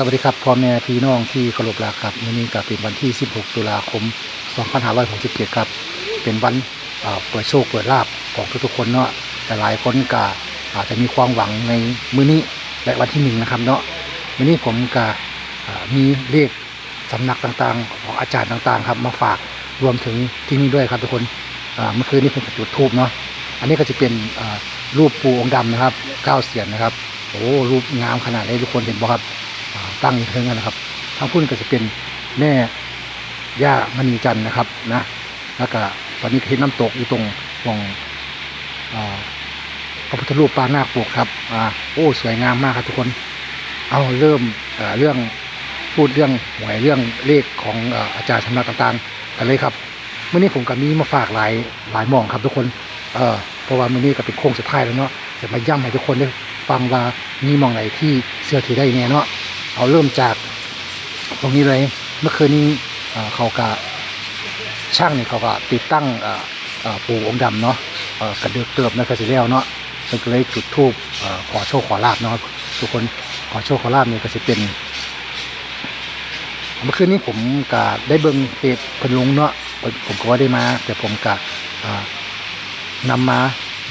สวัสดีครับพ่อแม่พี่น้องที่เคารพรักครับวันนี้ก็เป็นวันที่ 16 ตุลาคม 2567 ครับ เป็นวันเปิดโชคเปิดลาบของทุกๆคนเนาะแต่หลายคนก็อาจจะมีความหวังในมื้อนี้และวันที่หนึ่งนะครับเนาะวันนี้ผมก็มีเลขสำนักต่างๆ ของอาจารย์ต่างๆ ครับมาฝากรวมถึงที่นี่ด้วยครับทุกคนเมื่อคืนนี้ผมจุดทูบเนาะอันนี้ก็จะเป็นรูปปูองค์ดำนะครับเก้าเสียนนะครับโอ้รูปงามขนาดนี้ทุกคนเห็นบ่ครับ ตั้งอยู่เทิงกันนะครับทางพุ่นก็จะเป็นแม่ย่ามณีจันทร์นะครับนะแล้วก็ตอนนี้เห็นน้ำตกอยู่ตรงตรงพระพุทธรูปปางนาคปกครับอ่าโอ้สวยงามมากครับทุกคน เอาเริ่มเเรื่องพูดเรื่องหวยเรื่องเลขของอาจารย์สำนักต่างๆกันเลยครับเมื่อนี้ผมก็มีมาฝากหลายหลายมองครับทุกคนเออเพราะว่าเมื่อนี้ก็เป็นโค้งสุดท้ายแล้วเนาะจะมาย้ำให้ทุกคนได้ฟังว่ามีมองไหนที่เชื่อถือได้แน่เนาะ เอาเริ่มจากตรงนี้เลย เมื่อคืนนี้เขาก็ช่างนี่เขาก็ติดตั้งปูองค์ดำเนาะกระเดือกเติบนะครับสิแล้วเนาะเพิ่นก็เลยจุดธูปขอโชคขอลาบเนาะทุกคนขอโชคขอลาบนี่ก็สิเป็นเมื่อคืนนี้ผมก็ได้เบิ่งเฟซเพิ่นลงเนาะผมก็ว่าได้มา แต่ผมก็อ่านำมา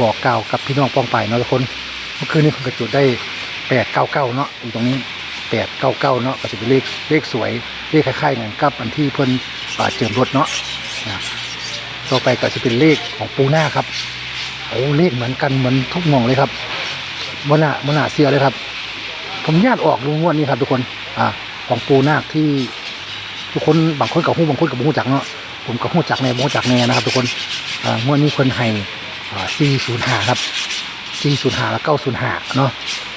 บอกกล่าวกับพี่น้องป้องไปเนาะทุกคน เมื่อคืนนี้ผมก็จุดได้แปดเก้าเก้าเนาะอยู่ตรงนี้ แปดเก้าเก้าเนาะก็จะเป็นเลขเลขสวยเลขคล้ายๆกันกับอันที่เพิ่นอ่าเจิมรถเนาะนะต่อไปก็จะเป็นเลขของปูหน้าครับโอ้เลขเหมือนกันเหมือนทุกมองเลยครับมนา่มนาเสียเลยครับ ผมญาติออกลุงวดนี้ครับทุกคนอ่าของปูนาคที่ทุกคนบางคนกับหู้บางคนกับหู้จักเนาะผมกับหู้จักแน่หูจักแน่นะครับ ทุกคนอ่างวดนี้เพิ่นให้อ่า405ครับ405และ905เนาะ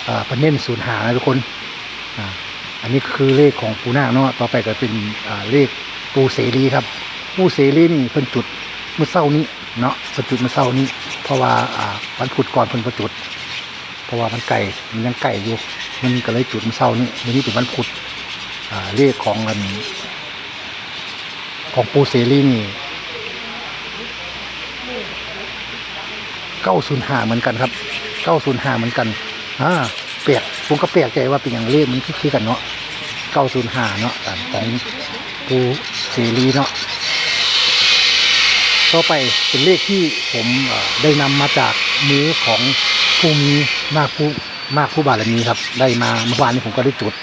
อ่าเพิ่นเน้น05นะทุกคน อันนี้คือเลขของปูนาคเนาะต่อไปก็เป็นเลขปูเสรีครับ ปูเสรีนี่เพิ่นจุดเมื่อเช้านี้เนาะเพิ่นจุดเมื่อเช้านี้ เพราะว่าวันพุธก่อนเพิ่นก็จุด เพราะว่ามันไก่มันยังไก่อยู่มันก็เลยจุดเมื่อเช้านี้วันนี้เป็นวันพุธเลขของอันของปูเสรีนี่เก้าศูนย์ห้าเหมือนกันครับเก้าศูนย์ห้าเหมือนกันอ่าแปลก ผมก็แปลกใจว่าเป็นอย่างเลขมันคิดๆกันเนาะเก้าศูนย์ห้าเนาะอ่าของปูเสรีเนาะต่อไปเป็นเลขที่ผมได้นำมาจากมือของผู้มีมากผู้มากผู้บารมีครับ ได้มาเมื่อวานนี้ผมก็ได้จุด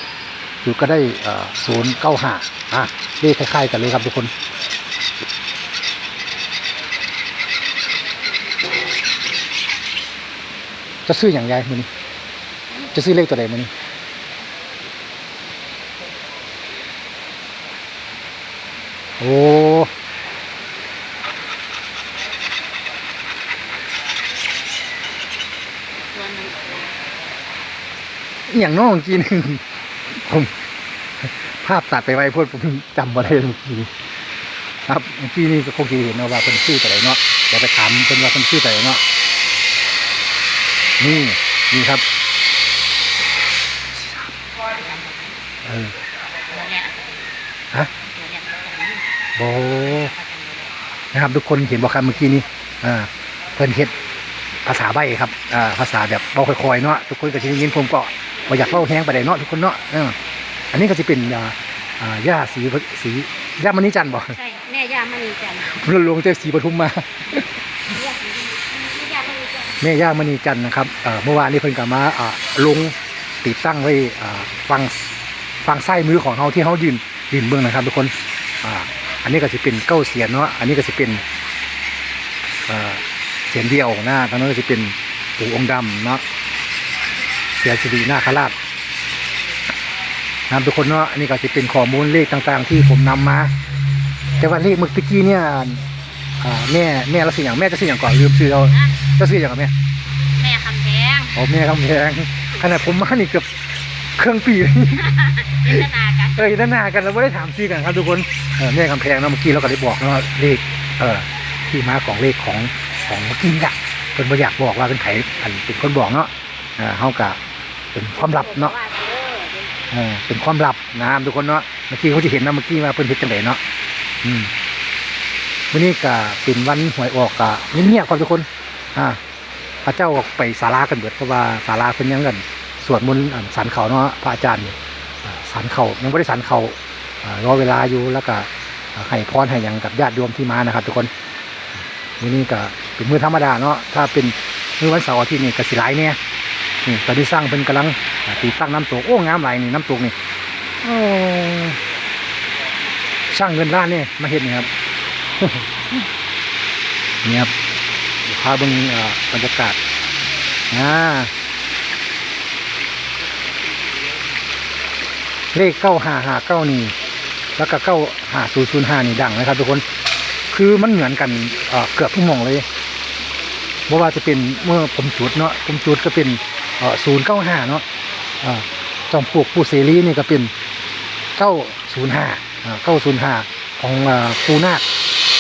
จุดก็ได้ศูนย์เก้าห้าอะเลขคล้ายๆกันเลยครับทุกคนจะซื้ออย่างไรมือนี้ จะซื้อเลขตัวใดมานี่โอ้อย่างน้องกินผมภาพตัดไปไว้พูดผมจำมาได้เมื่อกี้นี้ครับเมื่อกี้นี่ก็คงจะเห็นว่าเป็นชื่อตัวไหนเนาะเดี๋ยวไปถามเป็นว่าเป็นชื่อตัวไหนเนาะนี่นี่ครับ เออ ฮะโบนะครับ ทุกคนเห็นบอกครับเมื่อกี้นี้อ่าเพิ่นเฮ็ดภาษาใบครับอ่าภาษาแบบเบาค่อยๆเนาะทุกคนก็จะได้ยินผมก็บ่อยากเล่าแห้งไปได้เนาะทุกคนเนาะเอออันนี้ก็จะเป็นอ่าอ่าย่าสีสีย่ามณีจันทร์บ่ใช่แม่ย่ามณีจันทร์เราลงจากสีปทุมมาย่าสีแม่ย่ามณีจันทร์แม่ย่ามณีจันทร์นะครับเอ่อเมื่อวานนี้เพิ่นก็มาอ่าลงติดตั้งไว้อ่าฟัง ฟังไส้มือของเฮาที่เฮายืนยืนเบื้องนะครับทุกคนอ่าอันนี้ก็จะเป็นเก้าเสียนเนาะอันนี้ก็จะเป็นเอ่อเสียนเดียวนะทางนั้นก็จะเป็นปู่องค์ดำเนาะเสียสิรินาคราชนะครับทุกคนเนาะอันนี้ก็จะเป็นข้อมูลเลขต่างๆ ที่ผมนำมา แต่ว่าเลขเมื่อกี้เนี่ยอ่าแม่แม่เราซื้ออย่างแม่จะซื้ออย่างก่อนลืมซื้อเรานะจะซื้ออย่างกับแม่แม่คำแพงโอ้แม่กำแพงขนาดผมมานี่เกือบ เครื่องปีเลยจินตนาการเอ้ยด้านหน้ากันเราไม่ได้ถามชื่อกันครับทุกคนเออแม่กำแพงเนาะเมื่อกี้เราก็ได้บอกเนาะเลขเออที่มาของเลขของของเมื่อกี้นี่แหละเพิ่นบ่อยากบอกว่าเป็นไผอันเป็นคนบอกเนาะอ่าเฮากะเป็นความลับเนาะว่าเออเออเป็นความลับนะครับทุกคนเนาะเมื่อกี้เขาจะเห็นนะเมื่อกี้ว่าเพิ่นเฮ็ดจังไดเนาะอืมวันนี้ก็เป็นวันหวยออกก็เงียบๆครับทุกคน อ่าพระเจ้าออกไปศาลากันเบิดเพราะว่าศาลาเพิ่นยังกัน สวดมนต์สันเขาเนาะพระอาจารย์สันเขายังไม่ได้สันเขาอ่ารอเวลาอยู่แล้วก็ให้พรให้ยังกับญาติโยมที่มานะครับ ทุกคนมื้อนี้ก็เป็นมื้อธรรมดาเนาะถ้าเป็นมื้อวันเสาร์อาทิตย์นี่ก็สิหลายเนี่ยนี่ตอนนี้สร้างเป็นกำลังติดตั้งน้ำตกโอ้งามหลนี่น้ำตกนี่โอ้ช่างเงินล้านนี่มาเห็นนี่ครับนี่ครับพาเบิ่งบรรยากาศอ่า เลขเก้าห้าห้าเก้านี่แล้วก็เก้าห้าศูนย์ศูนย์ห้านี่ดังนะครับทุกคนคือมันเหมือนกันเกือบทุกมองเลยเพราะว่าจะเป็นเมื่อผมจุดเนาะผมจุดก็เป็นศูนย์เก้าห้าเนาะอ่าจอมปลวกปูเสรีนี่ก็เป็นเก้าศูนย์ห้าเก้าศูนย์ห้าของปูนาค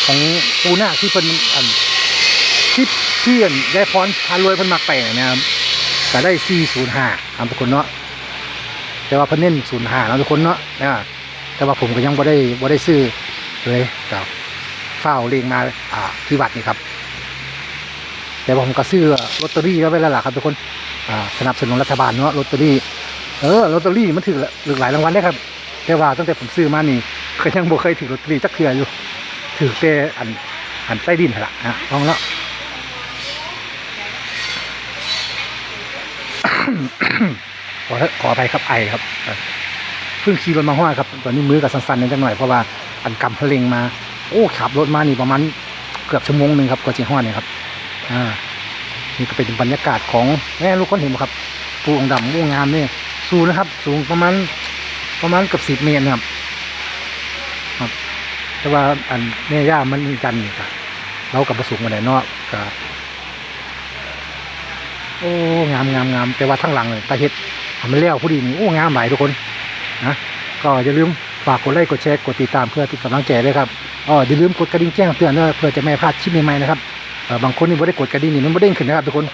ของปูนาคที่เป็นอันที่ที่อนยายพรพารวยเพิ่นมาแปลนะครับก็ได้สี่ศูนย์ห้าครับทุกคนเนาะ แต่ว่าเพิ่นเน้นศูนย์ห้านะทุกคนเนาะนะแต่ว่าผมก็ยังบ่ได้บ่ได้ซื้อเลยกับเฝ้าเรียงมาอ่าที่วัดนี่ครับ แต่ว่าผมก็ซื้อลอตเตอรี่ก็ไว้แล้วล่ะครับทุกคนอ่าสนับสนุนรัฐบาลเนาะลอตเตอรี่เออลอตเตอรี่มันถือหลากหลายรางวัลได้ครับ แต่ว่าตั้งแต่ผมซื้อมานี่ก็ยังบ่เคยถือลอตเตอรี่จักเทื่ออยู่ถือแต่อันอันใต้ดินหั่นล่ะนะลองแล้ว ขอขออภัยครับไอครับเพิ่งขี่รถมาห้อยครับ ตอนนี้มือกับสั่นๆนิดหน่อยเพราะว่าอันกำเพลงมา โอ้ขับรถมานี่ประมาณเกือบชั่วโมงหนึ่งครับกว่าจะห้อดเนี่ยครับ อ่านี่ก็เป็นบรรยากาศของแม่ลูกคนเห็นไหมครับปูองดำม่วงงามเนี่ยสูงนะครับ สูงประมาณประมาณเกือบสิบเมตรนะครับ ครับ แต่ว่าอันแม่ย่ามันมีจันทร์นี่ครับเรากับประสูงมาไหนเนาะก็โอ้งามงามงามแต่ว่าทั้งหลังเลยตาเฮ็ด ทำไม่เลี้ยวผู้ดีนี่โอ้งามหลายทุกคนนะก็อย่าลืมฝากกดไลค์กดแชร์กดติดตามเพื่อเป็นกำลังใจด้วยครับอ๋ออย่าลืมกดกระดิ่งแจ้งเตือนด้วยเพื่อจะไม่พลาดคลิปใหม่ๆนะครับเออบางคนนี่ไม่ได้กดกระดิ่งนี่มันไม่เด้งขึ้นนะครับทุกคน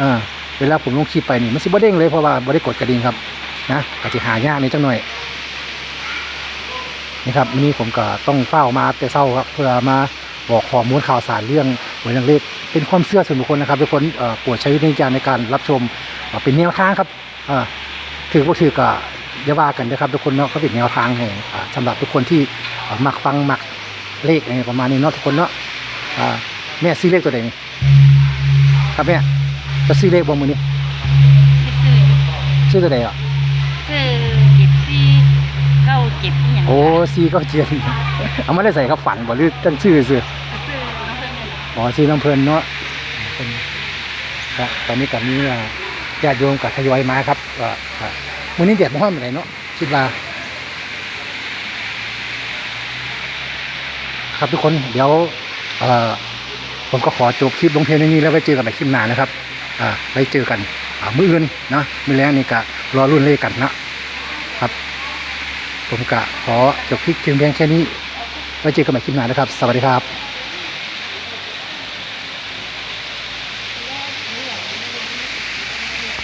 อ่าเวลาผมลงคลิปไปนี่มันสิบ่เด้งเลยเพราะว่าไม่ได้กดกระดิ่งครับนะอาจจะหายากนิดจังหน่อยนี่ครับวันนี้ผมก็ต้องเฝ้ามาแต่เศร้าครับเพื่อมาบอกข้อมูลข่าวสารเรื่องหวยนางเลขเป็นความเชื่อส่วนบุคคลนะครับทุกคนเออโปรดใช้วิจารณญาณในการรับชมเป็นแนวทางครับ ถือว่าถือก็อย่าว่ากันนะครับ ทุกคนเนาะก็เป็นแนวทางให้อ่าสำหรับทุกคนที่เอ่อมักฟังมักเลขอะไรประมาณนี้เนาะทุกคนเนาะอ่าแม่ซื้อเลขตัวไหนนี่ครับแม่จะซื้อเลขบ่มือนี้ไปซื้อซื้อตัวไหนอะซื้อเจ็บซี่เก้าเจ็บอหย่างโอ้ซีก็เจียนเอามาได้ใส่กับฝันบ่หรือตั้งชื่อซื้อซื้อน้ำเพิ่นนี่แหละอ๋อซื้อน้ำเพลินเนาะเป็นครับตอนนี้กับนี้ ญาติโยมกับทยอยมาครับว่ามื้อนี้เดือดบ่ฮ้อนปานใดเนาะคิดว่า ครับทุกคนเดี๋ยวผมก็ขอจบคลิปลงเพียงเท่นี้แล้วไว้เจอกันใหม่คลิปหน้านะครับไว้เจอกันมื้ออื่นนะมื้อแรงนี่ก็รอรุ่นเลขกันนะครับ ผมก็ขอจบคลิปเพียงแค่นี้ไว้เจอกันใหม่คลิปหน้านะครับ สวัสดีครับ